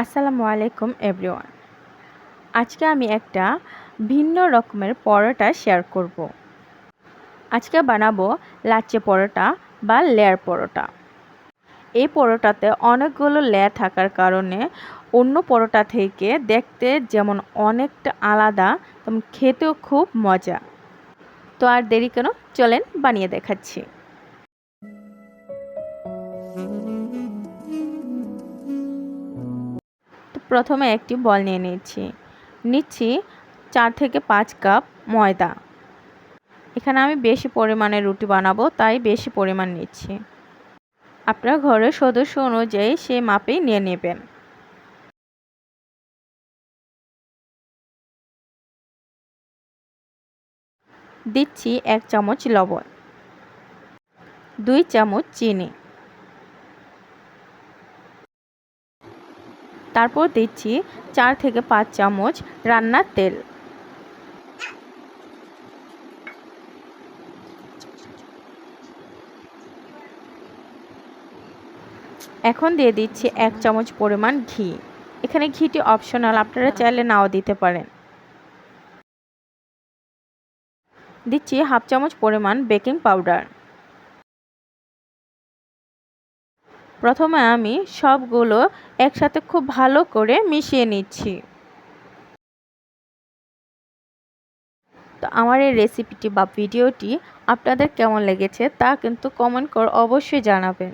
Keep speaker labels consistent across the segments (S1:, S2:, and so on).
S1: আসসালামু আলাইকুম, এভরিওয়ান। আজকে আমি একটা ভিন্ন রকমের পরোটা শেয়ার করব। আজকে বানাবো লাচ্চে পরোটা বা লেয়ার পরোটা। এই পরোটাতে অনেকগুলো লেয়ার থাকার কারণে অন্য পরোটা থেকে দেখতে যেমন অনেকটা আলাদা, তেমন খেতেও খুব মজা। তো আর দেরি কেন? চলেন বানিয়ে দেখাচ্ছি। প্রথমে একটি বল নিয়ে নিচ্ছি। নিচ্ছি চার থেকে পাঁচ কাপ ময়দা। এখানে আমি বেশি পরিমাণে রুটি বানাবো, তাই বেশি পরিমাণ নিচ্ছি। আপনার ঘরের সদস্য অনুযায়ী সেই মাপেই নিয়ে নেবেন। দিচ্ছি এক চামচ লবণ, দুই চামচ চিনি। তারপর দিচ্ছি চার থেকে পাঁচ চামচ রান্নার তেল। এখন দিয়ে দিচ্ছি এক চামচ পরিমাণ ঘি। এখানে ঘিটি অপশনাল আপনারা চাইলে নাও দিতে পারেন। দিচ্ছি হাফ চামচ পরিমাণ বেকিং পাউডার। প্রথমে আমি সবগুলো একসাথে খুব ভালো করে মিশিয়ে নিচ্ছি। তো আমার এই রেসিপিটি বা ভিডিওটি আপনাদের কেমন লেগেছে তা কিন্তু কমেন্ট করে অবশ্যই জানাবেন।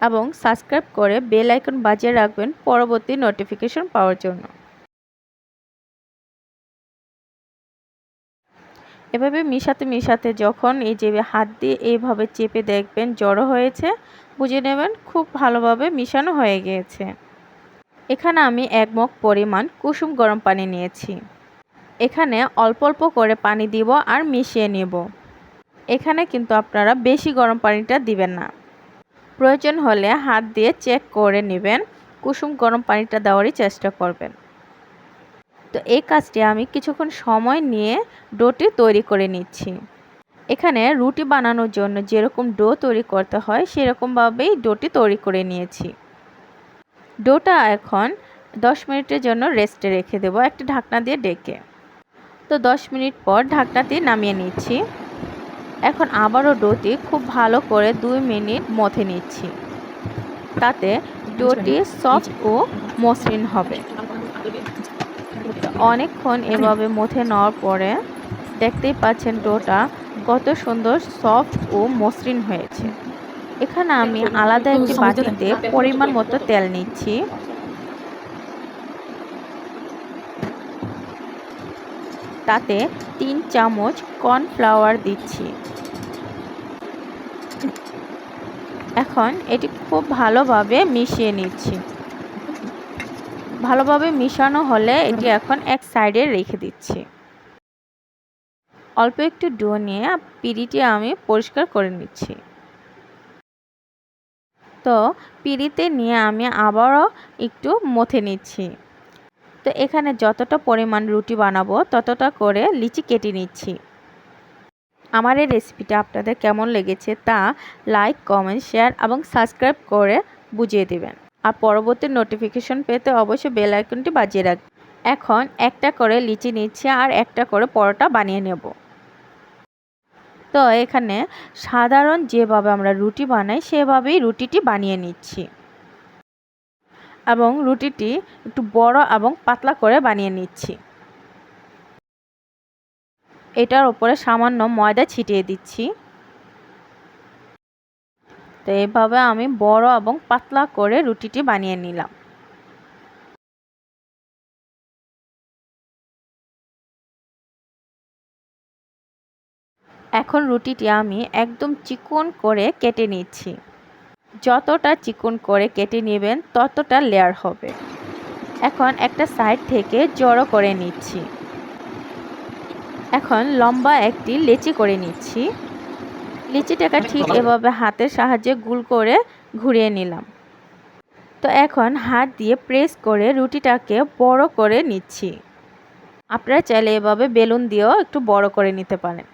S1: এবং সাবস্ক্রাইব করে বেল আইকন বাজিয়ে রাখবেন পরবর্তী নোটিফিকেশন পাওয়ার জন্য। এভাবে মিশাতে মিশাতে যখন এই যে হাত দিয়ে এইভাবে চেপে দেখবেন জড়ো হয়েছে, বুঝে নেবেন খুব ভালোভাবে মিশানো হয়ে গিয়েছে। এখানে আমি এক মগ পরিমাণ কুসুম গরম পানি নিয়েছি। এখানে অল্প অল্প করে পানি দিব আর মিশিয়ে নেব। এখানে কিন্তু আপনারা বেশি গরম পানিটা দিবেন না। প্রয়োজন হলে হাত দিয়ে চেক করে নেবেন, কুসুম গরম পানিটা দেওয়ারই চেষ্টা করবেন। তো এই কাজটি আমি কিছুক্ষণ সময় নিয়ে ডোটি তৈরি করে নিচ্ছি। এখানে রুটি বানানোর জন্য যেরকম ডো তৈরি করতে হয় সেরকমভাবেই ডোটি তৈরি করে নিয়েছি। ডোটা এখন 10 মিনিটের জন্য রেস্টে রেখে দেবো একটা ঢাকনা দিয়ে ডেকে। তো 10 মিনিট পর ঢাকনাটি নামিয়ে নিচ্ছি। এখন আবারও ডোটি খুব ভালো করে দুই মিনিট মথে নিচ্ছি। তাতে ডোটি সফট ও মসৃণ হবে। অনেকক্ষণ এভাবে মথে নেওয়ার পরে দেখতেই পাচ্ছেন ডোটা কত সুন্দর, সফট ও মসৃণ হয়েছে। এখানে আমি আলাদা একটি বাটিতে পরিমাণ মতো তেল নিচ্ছি। তাতে তিন চামচ কর্নফ্লাওয়ার দিচ্ছি। এখন এটি খুব ভালোভাবে মিশিয়ে নিচ্ছি। ভালোভাবে মিশানো হলে এটি এখন এক সাইডে রেখে দিচ্ছি। অল্প একটু ডো নিয়ে পিড়িটি আমি পরিষ্কার করে নিচ্ছি। তো পিড়িতে নিয়ে আমি আবারও একটু মথে নিচ্ছি। তো এখানে যতটা পরিমাণ রুটি বানাবো ততটা করে লিচি কেটে নিচ্ছি। আমার এই রেসিপিটা আপনাদের কেমন লেগেছে তা লাইক, কমেন্ট, শেয়ার এবং সাবস্ক্রাইব করে বুঝিয়ে দেবেন। আর পরবর্তী নোটিফিকেশন পেতে অবশ্যই বেল আইকনটি বাজিয়ে রাখ। এখন একটা করে লিচি নিচ্ছি আর একটা করে পরোটা বানিয়ে নেব। তো এখানে সাধারণ যেভাবে আমরা রুটি বানাই, সেভাবেই রুটিটি বানিয়ে নিচ্ছি। এবং রুটিটি একটু বড় এবং পাতলা করে বানিয়ে নিচ্ছি। এটার ওপরে সামান্য ময়দা ছিটিয়ে দিচ্ছি। তো এভাবে আমি বড় এবং পাতলা করে রুটিটি বানিয়ে নিলাম। এখন রুটিটি আমি একদম চিকন করে কেটে নিচ্ছি। যতটা চিকন করে কেটে নেবেন ততটা লেয়ার হবে। এখন একটা সাইড থেকে জড়ো করে নিচ্ছি। এখন লম্বা একটি লেচি করে নিচ্ছি। লিচিটাকে ঠিক এভাবে হাতের সাহায্যে গুল করে ঘুরিয়ে নিলাম। তো এখন হাত দিয়ে প্রেস করে রুটিটাকে বড় করে নিচ্ছি। আপনারা চাইলে এভাবে বেলুন দিয়েও একটু বড় করে নিতে পারেন।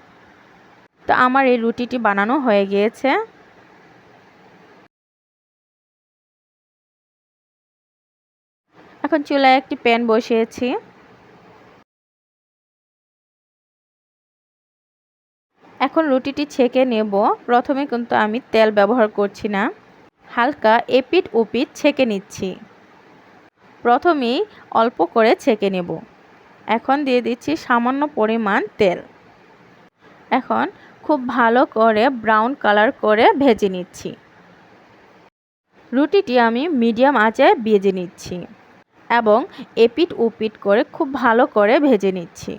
S1: তো আমার এই রুটিটি বানানো হয়ে গিয়েছে। এখন চুলায় একটি প্যান বসিয়েছি। এখন রুটিটি ছেঁকে নেব। প্রথমে কিন্তু আমি তেল ব্যবহার করছি না। হালকা এপিট ওপিট ছেঁকে নিচ্ছি। প্রথমেই অল্প করে ছেঁকে নেব। এখন দিয়ে দিচ্ছি সামান্য পরিমাণ তেল। এখন খুব ভালো করে ব্রাউন কালার করে ভেজে নিচ্ছি। রুটিটি আমি মিডিয়াম আঁচে ভেজে নিচ্ছি এবং এপিট উপিট করে খুব ভালো করে ভেজে নিচ্ছি।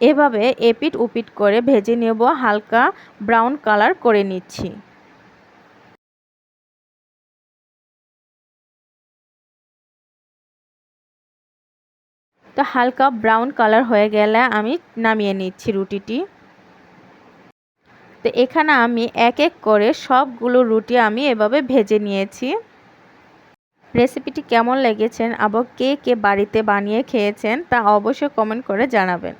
S1: এভাবে এপিট উপিট করে ভেজে নেব হালকা ব্রাউন কালার করে নিচ্ছি। তো হালকা ব্রাউন কালার হয়ে গেলে আমি নামিয়ে নিচ্ছি রুটিটি। তো এখানে আমি এক এক করে সবগুলো রুটি আমি এভাবে ভেজে নিয়েছি। রেসিপিটি কেমন লেগেছেন আবার কে কে বাড়িতে বানিয়ে খেয়েছেন তা অবশ্যই কমেন্ট করে জানাবেন।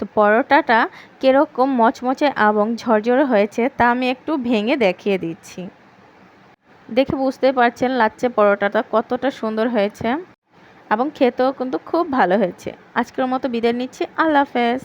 S1: তো পরোটাটা কীরকম মচমচে এবং ঝরঝরে হয়েছে তা আমি একটু ভেঙে দেখিয়ে দিচ্ছি। দেখে বুঝতে পারছেন লাচ্চে পরোটাটা কতটা সুন্দর হয়েছে এবং খেতেও কিন্তু খুব ভালো হয়েছে। আজকের মতো বিদায় নিচ্ছি। আল্লাহ হাফেজ।